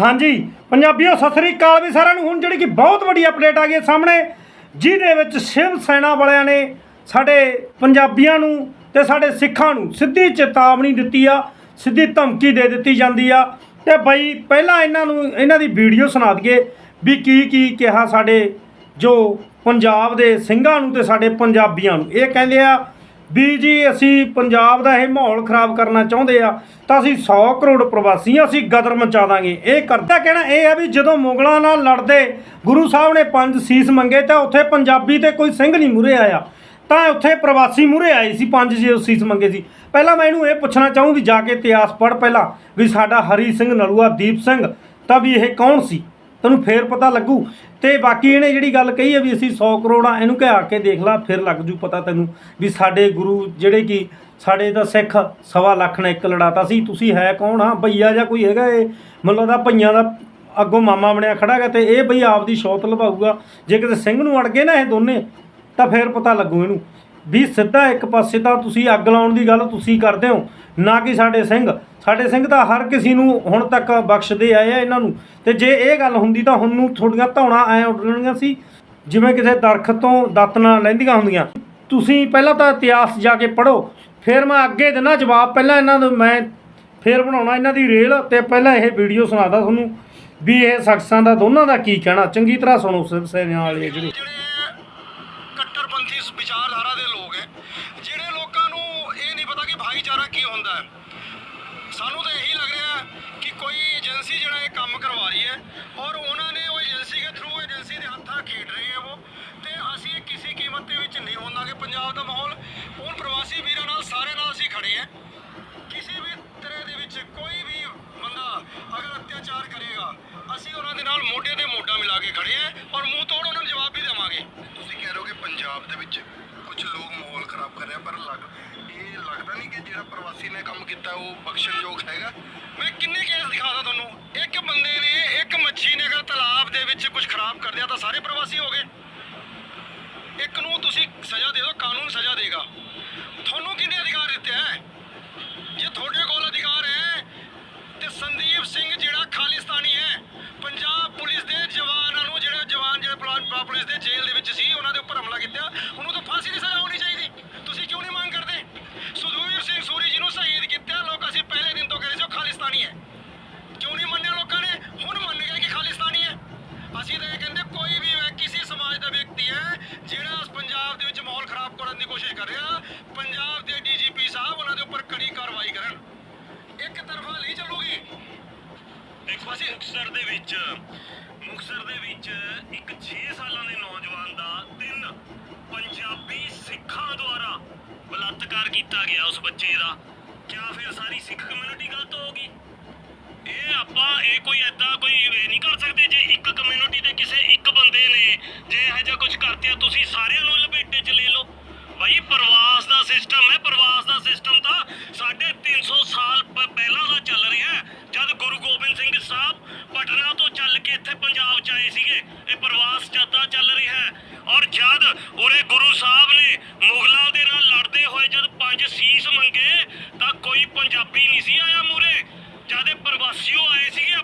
ਹਾਂਜੀ, ਪੰਜਾਬੀਓ, ਸਤਿ ਸ੍ਰੀ ਅਕਾਲ ਵੀ ਸਾਰਿਆਂ ਨੂੰ। ਹੁਣ ਜਿਹੜੀ ਕਿ ਬਹੁਤ ਵੱਡੀ ਅਪਡੇਟ ਆ ਗਈ ਹੈ ਸਾਹਮਣੇ, ਜਿਹਦੇ ਵਿੱਚ ਸ਼ਿਵ ਸੈਨਾ ਵਾਲਿਆਂ ਨੇ ਸਾਡੇ ਪੰਜਾਬੀਆਂ ਨੂੰ ਤੇ ਸਾਡੇ ਸਿੱਖਾਂ ਨੂੰ ਸਿੱਧੀ ਚੇਤਾਵਨੀ ਦਿੱਤੀ ਆ, ਸਿੱਧੀ ਧਮਕੀ ਦੇ ਦਿੱਤੀ ਜਾਂਦੀ ਆ। ਤੇ ਬਈ, ਪਹਿਲਾਂ ਇਹਨਾਂ ਨੂੰ, ਇਹਨਾਂ ਦੀ ਵੀਡੀਓ ਸੁਣਾ ਦਈਏ ਵੀ ਕੀ ਕੀ ਕਿਹਾ ਸਾਡੇ ਜੋ ਪੰਜਾਬ ਦੇ ਸਿੰਘਾਂ ਨੂੰ ਤੇ ਸਾਡੇ ਪੰਜਾਬੀਆਂ ਨੂੰ। ਇਹ ਕਹਿੰਦੇ ਆ ਵੀ ਜੀ ਅਸੀਂ ਪੰਜਾਬ ਦਾ ਇਹ ਮਾਹੌਲ ਖਰਾਬ ਕਰਨਾ ਚਾਹੁੰਦੇ ਆ, ਤਾਂ ਅਸੀਂ 100 ਕਰੋੜ ਪ੍ਰਵਾਸੀ ਆ ਅਸੀਂ ਗਦਰ ਮਚਾ ਦਾਂਗੇ। ਇਹ ਕਰਦਾ ਕਹਿਣਾ ਇਹ ਆ ਵੀ ਜਦੋਂ ਮੁਗਲਾਂ ਨਾਲ ਲੜਦੇ, ਗੁਰੂ ਸਾਹਿਬ ਨੇ ਪੰਜ ਸੀਸ ਮੰਗੇ ਤਾਂ ਉੱਥੇ ਪੰਜਾਬੀ ਤੇ ਕੋਈ ਸਿੰਘ ਨਹੀਂ ਮੂਰੇ ਆਇਆ। ਤਾਂ ਉੱਥੇ ਪ੍ਰਵਾਸੀ ਮੂਰੇ ਆਏ ਸੀ ਪੰਜ ਜੇ ਸੀਸ ਮੰਗੇ ਸੀ। ਪਹਿਲਾਂ ਮੈਂ ਇਹਨੂੰ ਇਹ ਪੁੱਛਣਾ ਚਾਹੂੰ ਵੀ ਜਾ ਕੇ ਇਤਿਹਾਸ ਪੜ੍ਹ ਪਹਿਲਾਂ ਵੀ ਸਾਡਾ ਹਰੀ ਸਿੰਘ, ਨਲੂਆ ਦੀਪ ਸਿੰਘ, ਤਾਂ ਵੀ ਇਹ ਕੌਣ ਸੀ? ਤੈਨੂੰ ਫੇਰ ਪਤਾ ਲੱਗੂ। ਤੇ ਬਾਕੀ ਇਹਨੇ ਜਿਹੜੀ ਗੱਲ ਕਹੀ ਹੈ ਵੀ ਅਸੀਂ 100 ਕਰੋੜ ਆ, ਇਹਨੂੰ ਕਹਿ ਕੇ ਦੇਖ ਲੈ, ਫਿਰ ਲੱਗ ਜੂ ਪਤਾ ਤੈਨੂੰ ਵੀ ਸਾਡੇ ਗੁਰੂ ਜਿਹੜੇ ਕੀ ਸਾਡੇ ਤਾਂ ਸਿੱਖ ਸਵਾ ਲੱਖ ਨੇ ਇੱਕ ਲੜਾਤਾ ਸੀ, ਤੁਸੀਂ ਹੈ ਕੌਣ? ਆ ਭਈਆ ਜਾਂ ਕੋਈ ਹੈਗਾ ਇਹ? ਮਤਲਬ ਲੱਗਦਾ ਭਈਆਂ ਦਾ ਅੱਗੋਂ ਮਾਮਾ ਬਣਿਆ ਖੜਾ ਹੈਗਾ ਤੇ ਇਹ ਬਈ ਆਪਦੀ ਸ਼ੌਤ ਲਵਾਊਗਾ ਜੇ ਕਿਤੇ ਸਿੰਘ ਨੂੰ ਅੜ ਗਏ ਨਾ ਇਹ ਦੋਨੇ, ਤਾਂ ਫਿਰ ਪਤਾ ਲੱਗੂ ਇਹਨੂੰ। ਵੀ ਸਿੱਧਾ ਇੱਕ ਪਾਸੇ ਤਾਂ ਤੁਸੀਂ ਅੱਗ ਲਾਉਣ ਦੀ ਗੱਲ ਤੁਸੀਂ ਕਰਦੇ ਹੋ, ਨਾ ਕਿ ਸਾਡੇ ਸਿੰਘ। ਸਾਡੇ ਸਿੰਘ ਤਾਂ ਹਰ ਕਿਸੇ ਨੂੰ ਹੁਣ ਤੱਕ ਬਖਸ਼ਦੇ ਆਏ ਆ ਇਹਨਾਂ ਨੂੰ। ਤੇ ਜੇ ਇਹ ਗੱਲ ਹੁੰਦੀ ਤਾਂ ਹੁਣ ਨੂੰ ਥੋੜੀਆਂ ਧੌਣਾ ਐ ਉੱਡਣੀਆਂ ਸੀ, ਜਿਵੇਂ ਕਿਸੇ ਦਰਖਤ ਤੋਂ ਦਾਤਨਾ ਲੈਂਦੀਆਂ ਹੁੰਦੀਆਂ। ਤੁਸੀਂ ਪਹਿਲਾਂ ਤਾਂ ਇਤਿਹਾਸ ਜਾ ਕੇ ਪੜ੍ਹੋ, ਫਿਰ ਮੈਂ ਅੱਗੇ ਦੇਣਾ ਜਵਾਬ ਪਹਿਲਾਂ ਇਹਨਾਂ ਨੂੰ ਮੈਂ ਫੇਰ ਬਣਾਉਣਾ ਇਹਨਾਂ ਦੀ ਰੇਲ ਤੇ ਪਹਿਲਾਂ ਇਹ ਵੀਡੀਓ ਸੁਣਾਦਾ ਤੁਹਾਨੂੰ ਵੀ ਇਹ ਸ਼ਖਸਾਂ ਦਾ ਦੋਨਾਂ ਦਾ ਕੀ ਕਹਿਣਾ। ਚੰਗੀ ਤਰ੍ਹਾਂ ਸੁਣੋ ਸਿਰ ਵਾਲੇ ਜਿਹੜੇ ਜਿਹੜੇ ਕੱਟੜਪੰਥੀ ਵਿਚਾਰਧਾਰਾ ਦੇ ਲੋਕ ਹੈ, ਜਿਹੜੇ ਲੋਕਾਂ ਨੂੰ ਇਹ ਨਹੀਂ ਪਤਾ ਕਿ ਭਾਈਚਾਰਾ ਕੀ ਹੁੰਦਾ ਹੈ। ਸਾਨੂੰ ਤਾਂ ਇਹੀ ਲੱਗ ਰਿਹਾ ਕਿ ਕੋਈ ਏਜੰਸੀ ਜਿਹੜਾ ਇਹ ਕੰਮ ਕਰਵਾ ਰਹੀ ਹੈ ਔਰ ਉਹਨਾਂ ਨੇ ਉਹ ਏਜੰਸੀ ਦੇ ਥਰੂ ਏਜੰਸੀ ਦੇ ਹੱਥਾਂ ਖੇਡ ਰਹੇ ਹੈ ਉਹ ਤੇ ਅਸੀਂ ਕਿਸੇ ਕੀਮਤ ਦੇ ਵਿੱਚ ਨਹੀਂ ਹੋਣਾਗੇ ਪੰਜਾਬ ਦਾ ਮਾਹੌਲ, ਹੁਣ ਪ੍ਰਵਾਸੀ ਵੀਰਾਂ ਨਾਲ ਸਾਰੇ ਨਾਲ ਅਸੀਂ ਖੜੇ ਹਾਂ ਕਿਸੇ ਵੀ ਤਰ੍ਹਾਂ ਦੇ ਵਿੱਚ ਕੋਈ ਵੀ ਬੰਦਾ ਅਗਰ ਅਤਿਆਚਾਰ ਕਰੇਗਾ, ਅਸੀਂ ਉਹਨਾਂ ਦੇ ਨਾਲ ਮੋਢੇ ਤੇ ਮੋਢਾ ਮਿਲਾ ਕੇ ਖੜੇ ਹਾਂ ਔਰ ਮੂੰਹ ਤੋੜ ਉਹਨਾਂ ਨੂੰ ਜਵਾਬ ਵੀ ਦੇਵਾਂਗੇ। ਤੁਸੀਂ ਕਹਿ ਰਹੇ ਹੋ ਕਿ ਪੰਜਾਬ ਦੇ ਵਿੱਚ ਕੁਝ ਲੋਕ ਮਾਹੌਲ ਖਰਾਬ ਕਰ ਰਹੇ ਆ, ਪਰ ਲੱਗ ਇਹ ਲੱਗਦਾ ਨਹੀਂ ਕਿ ਜਿਹੜਾ ਪ੍ਰਵਾਸੀ ਨੇ ਕੰਮ ਕੀਤਾ ਉਹ ਬਖਸ਼ਣਯੋਗ ਹੈਗਾ। ਮੈਂ ਕਿੰਨੇ ਕੇਸ ਦਿਖਾਦਾ ਤੁਹਾਨੂੰ? ਇੱਕ ਬੰਦੇ ਨੇ ਇੱਕ ਮੱਛੀ ਨੇ ਅਗਰ ਤਾਲਾਬ ਦੇ ਵਿੱਚ ਕੁਝ ਖਰਾਬ ਕਰ ਦਿਆ ਤਾਂ ਸਾਰੇ ਪ੍ਰਵਾਸੀ ਹੋ ਗਏ। ਇੱਕ ਨੂੰ ਤੁਸੀਂ ਸਜ਼ਾ ਦੇ ਦਿਓ ਕਾਨੂੰਨ ਸਜ਼ਾ ਦੇਗਾ। ਤੁਹਾਨੂੰ ਕਿੰਨੇ ਅਧਿਕਾਰ ਦਿੱਤੇ ਹੈ ਜੇ ਤੁਹਾਡੇ ਕੋਲ ਅਧਿਕਾਰ ਹੈ ਤੇ ਸੰਦੀਪ ਸਿੰਘ ਜਿਹੜਾ ਖਾਲਿਸਤਾਨੀ ਹੈ ਕੋਸ਼ਿਸ਼ ਕਰ ਰਿਹਾ ਪੰਜਾਬ ਦੇ ਡੀਜੀਪੀ ਸਾਹਿਬ ਉਹਨਾਂ ਦੇ ਉੱਪਰ ਕੜੀ ਕਾਰਵਾਈ ਕਰਨ। ਇੱਕ ਤਰਫਾ ਨਹੀਂ ਚੱਲੂਗੀ। ਦੇਖੋ ਅਸੀਂ ਮੁਕਤਸਰ ਦੇ ਵਿੱਚ, ਮੁਕਤਸਰ ਦੇ ਵਿੱਚ ਇੱਕ 6 ਸਾਲਾਂ ਦੇ ਨੌਜਵਾਨ ਦਾ ਤਿੰਨ ਪੰਜਾਬੀ ਸਿੱਖਾਂ ਦੁਆਰਾ ਬਲਾਤਕਾਰ ਕੀਤਾ ਗਿਆ ਉਸ ਬੱਚੇ ਦਾ। ਕਿਆ ਫਿਰ ਸਾਰੀ ਸਿੱਖ ਕਮਿਊਨਿਟੀ ਗਲਤ ਹੋਗੀ ਇਹ ਆਪਾਂ, ਇਹ ਕੋਈ ਐਦਾਂ ਕੋਈ ਨਹੀਂ ਕਰ ਸਕਦੇ ਜੇ ਇੱਕ ਕਮਿਊਨਿਟੀ ਦੇ ਕਿਸੇ ਇੱਕ ਬੰਦੇ ਨੇ ਜੇ ਇਹੋ ਜਿਹਾ ਕੁਝ ਕਰਤਿਆ, ਤੁਸੀਂ ਸਾਰਿਆਂ ਨੂੰ ਲਪੇਟੇ 'ਚ ਲੈ ਲਓ। ਭਾਈ ਪ੍ਰਵਾਸ ਦਾ ਸਿਸਟਮ ਹੈ, ਪ੍ਰਵਾਸ ਦਾ ਸਿਸਟਮ ਤਾਂ ਸਾਢੇ 300 ਸਾਲ ਪ- ਪਹਿਲਾਂ ਦਾ ਚੱਲ ਰਿਹਾ ਹੈ। ਜਦ ਗੁਰੂ ਗੋਬਿੰਦ ਸਿੰਘ ਸਾਹਿਬ ਪਟਨਾ ਤੋਂ ਚੱਲ ਕੇ ਇੱਥੇ ਪੰਜਾਬ ਚ ਆਏ ਸੀਗੇ, ਇਹ ਪ੍ਰਵਾਸ ਜਦਾਂ ਚੱਲ ਰਿਹਾ ਹੈ। ਔਰ ਜਦ ਉਰੇ ਗੁਰੂ ਸਾਹਿਬ ਨੇ ਮੁਗਲਾਂ ਦੇ ਨਾਲ ਲੜਦੇ ਹੋਏ ਜਦ ਪੰਜ ਸੀਸ ਮੰਗੇ, ਤਾਂ ਕੋਈ ਪੰਜਾਬੀ ਨਹੀਂ ਸੀ ਆਇਆ ਮੂਰੇ ਜਦ ਇਹ ਪ੍ਰਵਾਸੀਓ ਆਏ ਸੀਗੇ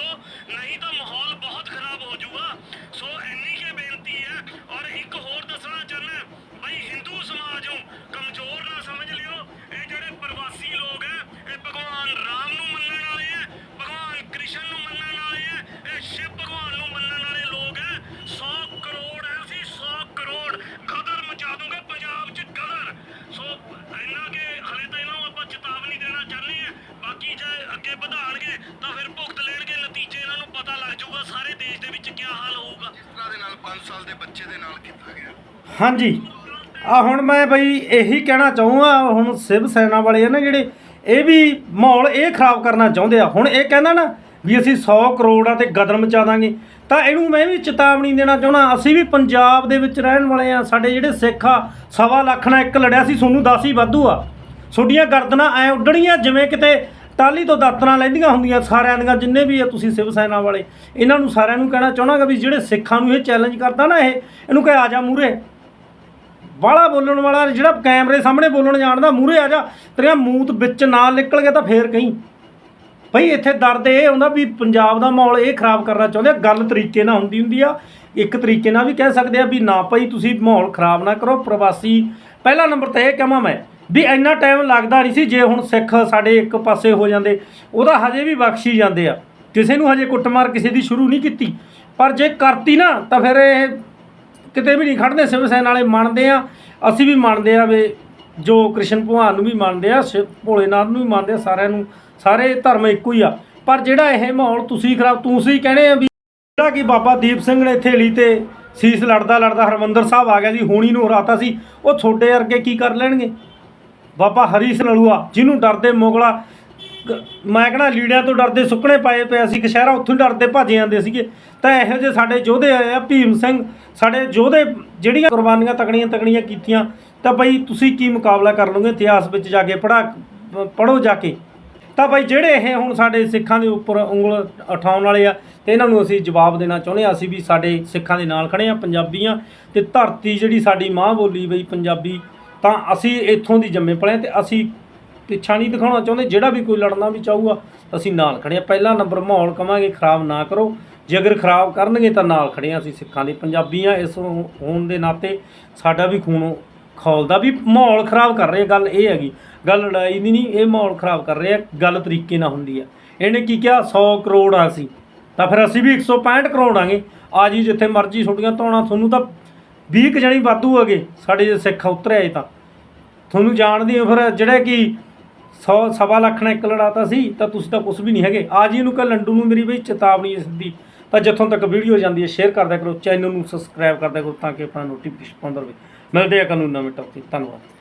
todo, 5 ਸਾਲ ਦੇ ਬੱਚੇ ਦੇ ਨਾਲ ਕੀਤਾ ਗਿਆ। ਹਾਂਜੀ। ਆ ਹੁਣ ਮੈਂ ਬਈ ਇਹੀ ਕਹਿਣਾ ਚਾਹੂੰਗਾ ਹੁਣ ਸਿਵ ਸੈਨਾ ਵਾਲੇ ਆ ਨਾ ਜਿਹੜੇ ਇਹ ਵੀ ਮਾਹੌਲ ਇਹ ਖਰਾਬ ਕਰਨਾ ਚਾਹੁੰਦੇ ਆ। ਹੁਣ ਇਹ ਕਹਿੰਦਾ ਨਾ ਵੀ ਅਸੀਂ 100 ਕਰੋੜ ਆ ਤੇ ਗਦਰ ਮਚਾ ਦਾਂਗੇ। ਤਾਂ ਇਹਨੂੰ ਮੈਂ ਵੀ ਚੇਤਾਵਨੀ ਦੇਣਾ ਚਾਹਣਾ ਅਸੀਂ ਵੀ ਪੰਜਾਬ ਦੇ ਵਿੱਚ ਰਹਿਣ ਵਾਲੇ ਆ ਸਾਡੇ ਜਿਹੜੇ ਸਿੱਖ ਆ ਸਵਾ ਲੱਖ ਨਾਲ ਇੱਕ ਲੜਿਆ ਸੀ ਤੁਹਾਨੂੰ 10 ਹੀ ਵਾਧੂ ਆ। ਤੁਹਾਡੀਆਂ ਗਰਦਨਾਂ ਐ ਉੱਡਣੀਆਂ ਜਿਵੇਂ ਕਿਤੇ ਟਾਲੀ ਤੋਂ ਦਾਤਰਾਂ ਲੈਂਦੀਆਂ ਹੁੰਦੀਆਂ ਸਾਰਿਆਂ ਦੀਆਂ, ਜਿੰਨੇ ਵੀ ਆ ਤੁਸੀਂ ਸਿਵ ਸੈਨਾ ਵਾਲੇ। ਇਹਨਾਂ ਨੂੰ ਸਾਰਿਆਂ ਨੂੰ ਕਹਿਣਾ ਚਾਹਣਾਗਾ ਵੀ ਜਿਹੜੇ ਸਿੱਖਾਂ ਨੂੰ ਇਹ ਚੈਲੰਜ ਕਰਦਾ ਨਾ ਇਹ, ਇਹਨੂੰ ਕਹੇ ਆ ਜਾ ਮੂਰੇ ਵਾਲਾ ਬੋਲਣ ਵਾਲਾ, ਜਿਹੜਾ ਕੈਮਰੇ ਸਾਹਮਣੇ ਬੋਲਣ ਜਾਣਦਾ ਮੂਰੇ ਆ ਜਾ। ਤੇਰੀਆਂ ਮੂਤ ਵਿੱਚ ਨਾ ਨਿਕਲ ਗਿਆ ਤਾਂ ਫੇਰ ਕਹੀਂ। ਭਈ ਇੱਥੇ ਦਰਦ ਇਹ ਆਉਂਦਾ ਵੀ ਪੰਜਾਬ ਦਾ ਮਾਹੌਲ ਇਹ ਖਰਾਬ ਕਰਨਾ ਚਾਹੁੰਦੇ ਆ, ਗੱਲ ਤਰੀਕੇ ਨਾਲ ਹੁੰਦੀ ਹੁੰਦੀ ਆ। ਇੱਕ ਤਰੀਕੇ ਨਾਲ ਵੀ ਕਹਿ ਸਕਦੇ ਆ ਵੀ ਨਾ ਭਾਈ ਤੁਸੀਂ ਮਾਹੌਲ ਖਰਾਬ ਨਾ ਕਰੋ, ਪ੍ਰਵਾਸੀ, ਪਹਿਲਾ ਨੰਬਰ ਤੇ ਇਹ ਕਹਾਂ ਮੈਂ ਵੀ ਇੰਨਾ ਟਾਈਮ ਲੱਗਦਾ ਨਹੀਂ ਸੀ, ਜੇ ਹੁਣ ਸਿੱਖ ਸਾਡੇ ਇੱਕ ਪਾਸੇ ਹੋ ਜਾਂਦੇ, ਉਹਦਾ ਹਜੇ ਵੀ ਬਖਸ਼ੀ ਜਾਂਦੇ ਆ। ਕਿਸੇ ਨੂੰ ਹਜੇ ਕੁੱਟਮਾਰ ਕਿਸੇ ਦੀ ਸ਼ੁਰੂ ਨਹੀਂ ਕੀਤੀ। ਪਰ ਜੇ ਕਰਤੀ ਨਾ, ਤਾਂ ਫਿਰ ਇਹ ਕਿਤੇ ਵੀ ਨਹੀਂ ਖੜਦੇ ਸਿਵ ਸੈਨ ਵਾਲੇ ਮੰਨਦੇ ਆ, ਅਸੀਂ ਵੀ ਮੰਨਦੇ ਆ ਵੀ ਜੋ ਕ੍ਰਿਸ਼ਨ ਭਗਵਾਨ ਨੂੰ ਵੀ ਮੰਨਦੇ ਆ, ਸ਼ਿਵ ਭੋਲੇਨਾਥ ਨੂੰ ਵੀ ਮੰਨਦੇ ਆ, ਸਾਰਿਆਂ ਨੂੰ, ਸਾਰੇ ਧਰਮ ਇੱਕੋ ਹੀ ਆ। ਪਰ ਜਿਹੜਾ ਇਹ ਮਾਹੌਲ ਤੁਸੀਂ ਖਰਾਬ ਤੁਸੀਂ ਕਹਿੰਦੇ ਆ ਵੀ ਜਿਹੜਾ ਕਿ ਬਾਬਾ ਦੀਪ ਸਿੰਘ ਨੇ ਥੇਲੀ ਤੇ ਸੀਸ ਲੜਦਾ ਲੜਦਾ ਹਰਮੰਦਰ ਸਾਹਿਬ ਆ ਗਿਆ ਸੀ, ਹੋਣੀ ਨੂੰ ਹਰਾਤਾ ਸੀ, ਉਹ ਛੋਟੇ ਵਰਗੇ ਕੀ ਕਰ ਲੈਣਗੇ? ਬਾਬਾ ਹਰੀ ਸਿੰਘ ਨਲੂਆ, ਜਿਹਨੂੰ ਡਰਦੇ ਮੋਗਲਾ ਮੈਂ ਕਹਿੰਦਾ ਲੀੜਿਆਂ ਤੋਂ ਡਰਦੇ ਸੁੱਕਣੇ ਪਾਏ ਪਿਆ ਸੀ ਕਸ਼ਹਿਰਾ ਉੱਥੋਂ ਹੀ ਡਰਦੇ ਭੱਜ ਜਾਂਦੇ ਸੀਗੇ। ਤਾਂ ਇਹੋ ਜਿਹੇ ਸਾਡੇ ਯੋਧੇ ਆਏ ਆ, ਭੀਮ ਸਿੰਘ, ਸਾਡੇ ਯੋਧੇ ਜਿਹੜੀਆਂ ਕੁਰਬਾਨੀਆਂ ਤਕੜੀਆਂ ਤਕੜੀਆਂ ਕੀਤੀਆਂ, ਤਾਂ ਬਈ ਤੁਸੀਂ ਕੀ ਮੁਕਾਬਲਾ ਕਰ ਲਓਗੇ ਇਤਿਹਾਸ ਵਿੱਚ ਜਾ ਕੇ ਪੜਾ ਪੜੋ ਜਾ ਕੇ। ਤਾਂ ਬਈ ਜਿਹੜੇ ਇਹ ਹੁਣ ਸਾਡੇ ਸਿੱਖਾਂ ਦੇ ਉੱਪਰ ਉਂਗਲ ਉਠਾਉਣ ਵਾਲੇ ਆ, ਤੇ ਇਹਨਾਂ ਨੂੰ ਅਸੀਂ ਜਵਾਬ ਦੇਣਾ ਚਾਹੁੰਦੇ ਆ ਅਸੀਂ ਵੀ ਸਾਡੇ ਸਿੱਖਾਂ ਦੇ ਨਾਲ ਖੜੇ ਆ ਪੰਜਾਬੀਆਂ, ਤੇ ਧਰਤੀ ਜਿਹੜੀ ਸਾਡੀ ਮਾਂ ਬੋਲੀ ਬਈ ਪੰਜਾਬੀ ਤਾਂ ਅਸੀਂ ਇੱਥੋਂ ਦੀ ਜੰਮੇ ਪਲੇ ਤੇ ਅਸੀਂ ਪਿੱਛਾ ਨਹੀਂ ਦਿਖਾਉਣਾ ਚਾਹੁੰਦੇ। ਜਿਹੜਾ ਵੀ ਕੋਈ ਲੜਨਾ ਵੀ ਚਾਹੂਗਾ, ਅਸੀਂ ਨਾਲ ਖੜੇ ਆ ਪਹਿਲਾ ਨੰਬਰ ਮਾਹੌਲ ਕਵਾਂਗੇ, ਖਰਾਬ ਨਾ ਕਰੋ। ਜੇ ਅਗਰ ਖਰਾਬ ਕਰਨਗੇ ਤਾਂ ਨਾਲ ਖੜੇ ਆ ਅਸੀਂ ਸਿੱਖਾਂ ਦੇ। ਪੰਜਾਬੀ ਆ ਇਸ ਹੋਣ ਦੇ ਨਾਤੇ ਸਾਡਾ ਵੀ ਖੂਨ ਖੌਲਦਾ ਵੀ ਮਾਹੌਲ ਖਰਾਬ ਕਰ ਰਹੇ। ਗੱਲ ਇਹ ਹੈਗੀ, ਗੱਲ ਲੜਾਈ ਦੀ ਨਹੀਂ, ਇਹ ਮਾਹੌਲ ਖਰਾਬ ਕਰ ਰਹੇ। ਆ ਗੱਲ ਤਰੀਕੇ ਨਾਲ ਹੁੰਦੀ ਆ ਇਹਨੇ ਕੀ ਕਿਹਾ? 100 ਕਰੋੜ ਆ ਅਸੀਂ। ਤਾਂ ਫਿਰ ਅਸੀਂ ਵੀ 165 ਕਰੋੜ ਆਂਗੇ। ਆ ਜੀ, ਜਿੱਥੇ ਮਰਜ਼ੀ ਛੁੱਟੀਆਂ ਧੋਣਾ, ਤੁਹਾਨੂੰ ਤਾਂ 20 ਕੁ ਜਣੀ ਵਾਧੂ ਹੈਗੇ, ਸਾਡੇ ਜੇ ਸਿੱਖ ਉਤਰਿਆ ਆਏ ਤਾਂ। ਤੁਹਾਨੂੰ ਜਾਣਦੇ ਹੋ ਫਿਰ ਜਿਹੜਾ ਕਿ 100 ਸਵਾ ਲੱਖ ਨਾਲ ਇੱਕ ਲੜਾਤਾ ਸੀ, ਤਾਂ ਤੁਸੀਂ ਤਾਂ ਕੁਝ ਵੀ ਨਹੀਂ ਹੈਗੇ। ਆ ਜੀ ਇਹਨੂੰ ਕਹ ਲੰਡੂ ਨੂੰ ਮੇਰੀ ਬਈ ਚੇਤਾਵਨੀ ਹੈ ਸਿੱਧੀ। ਤਾਂ ਜਿੱਥੋਂ ਤੱਕ ਵੀਡੀਓ ਜਾਂਦੀ ਹੈ ਸ਼ੇਅਰ ਕਰਦਿਆ ਕਰੋ ਚੈਨਲ ਨੂੰ ਸਬਸਕ੍ਰਾਈਬ ਕਰਦਿਆ ਕਰੋ ਤਾਂ ਕਿ ਆਪਣਾ ਨੋਟੀਫਿਕੇਸ਼ਨ ਪਾਉਂਦਾ ਰਹੇ। ਮਿਲਦੇ ਆ ਕਾਨੂੰਨ ਨਵੇਂ ਟੌਪਿਕ ਧੰਨਵਾਦ।